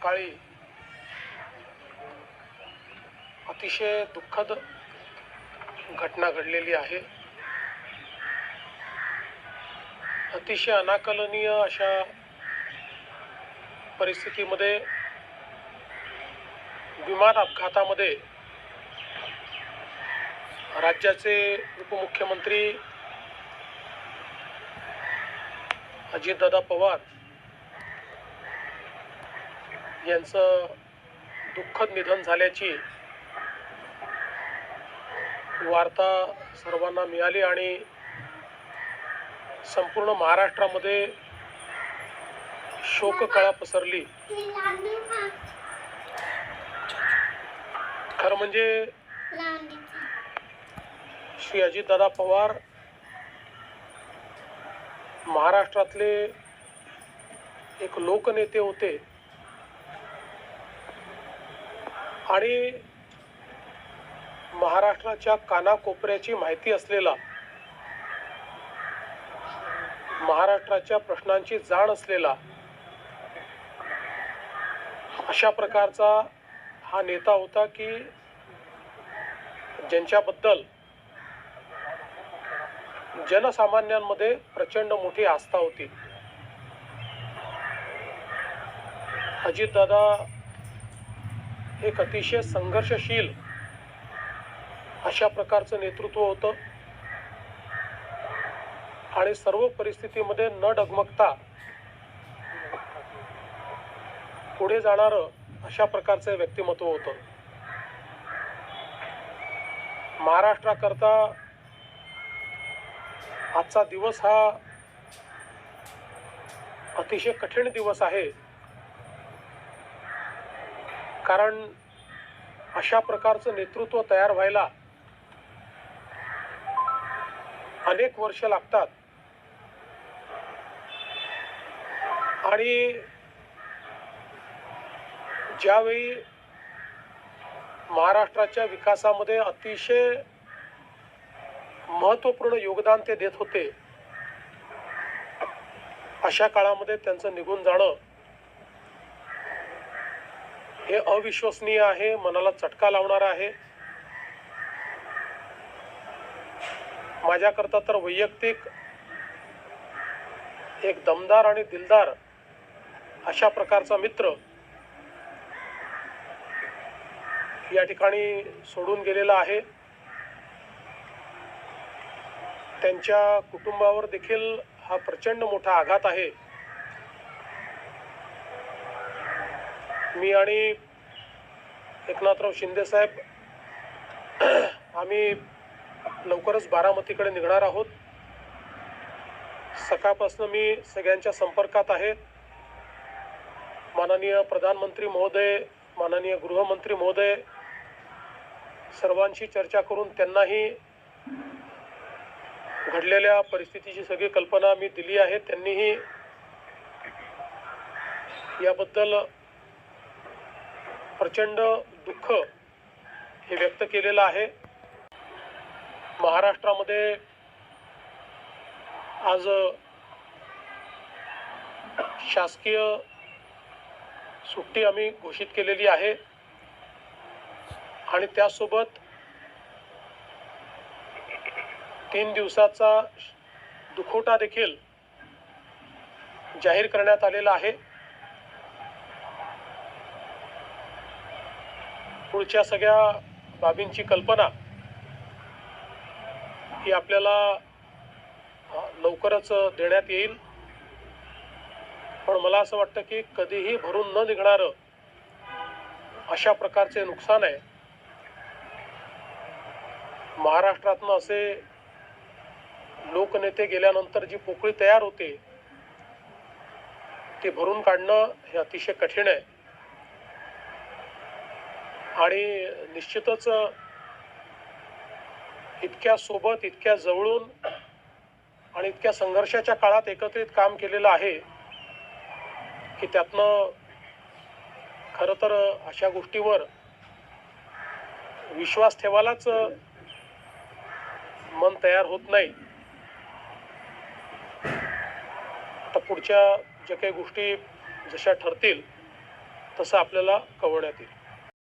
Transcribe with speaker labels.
Speaker 1: सकाळी अतिशय दुःखद घटना घडलेली आहे. अतिशय अनाकलनीय अशा परिस्थितीमध्ये विमान अपघातामध्ये राज्याचे उपमुख्यमंत्री अजितदादा पवार यांचं दुःखद निधन झाल्याची वार्ता सर्वांना मिळाली आणि संपूर्ण महाराष्ट्रामध्ये शोककळा पसरली. खरं म्हणजे श्री अजितदादा पवार महाराष्ट्रातले एक लोकनेते होते. आणि महाराष्ट्राच्या कानाकोपऱ्याची माहिती असलेला महाराष्ट्राच्या प्रश्नांची जाण असलेला अशा प्रकारचा हा नेता होता की ज्यांच्याबद्दल जनसामान्यांमध्ये प्रचंड मोठी आस्था होती. अजितदादा एक अतिशय संघर्षशील अशा प्रकारचं नेतृत्व होतं. आणि सर्व परिस्थितीमध्ये न डगमगता पुढे जाणारं अशा प्रकारचं व्यक्तिमत्व होतं. महाराष्ट्राकरता आजचा दिवस हा अतिशय कठीण दिवस आहे. कारण अशा प्रकारचं नेतृत्व तयार व्हायला अनेक वर्ष लागतात. आणि ज्यावेळी महाराष्ट्राच्या विकासामध्ये अतिशय महत्त्वपूर्ण योगदान ते देत होते अशा काळामध्ये त्यांचं निघून जाणं हे अविश्वसनीय आहे मनाला चटका लावणार आहे. माझ्याकरता तर वैयक्तिक एक दमदार आणि दिलदार अशा प्रकारचा मित्र या ठिकाणी सोडून गेलेला आहे. त्यांच्या कुटुंबावर देखील हा प्रचंड मोठा आघात आहे. मी आणि एकनाथराव शिंदेसाहेब आम्ही लवकरच बारामतीकडे निघणार आहोत. सकाळपासून मी सगळ्यांच्या संपर्कात आहे. माननीय प्रधानमंत्री महोदय माननीय गृहमंत्री महोदय सर्वांशी चर्चा करून त्यांनाही घडलेल्या परिस्थितीची सगळी कल्पना मी दिली आहे. त्यांनीही याबद्दल प्रचंड दुःख हे व्यक्त केलेलं आहे. महाराष्ट्रामध्ये आज शासकीय सुट्टी आम्ही घोषित केलेली आहे. आणि त्यासोबत तीन दिवसाचा दुखवटा देखील जाहीर करण्यात आलेला आहे. पुढच्या सगळ्या बाबींची कल्पना ही आपल्याला लवकरच देण्यात येईल. पण मला असं वाटतं की कधीही भरून न निघणारं अशा प्रकारचे नुकसान आहे. महाराष्ट्रातनं असे लोकनेते गेल्यानंतर जी पोकळी तयार होते ती भरून काढणं हे अतिशय कठीण आहे. आणि निश्चितच इतक्या सोबत इतक्या जवळून आणि इतक्या संघर्षाच्या काळात एकत्रित काम केलेलं आहे की त्यातनं खरं तर अशा गोष्टीवर विश्वास ठेवायलाच मन तयार होत नाही. तर पुढच्या ज्या काही गोष्टी जशा ठरतील तसं आपल्याला कवण्यात येईल.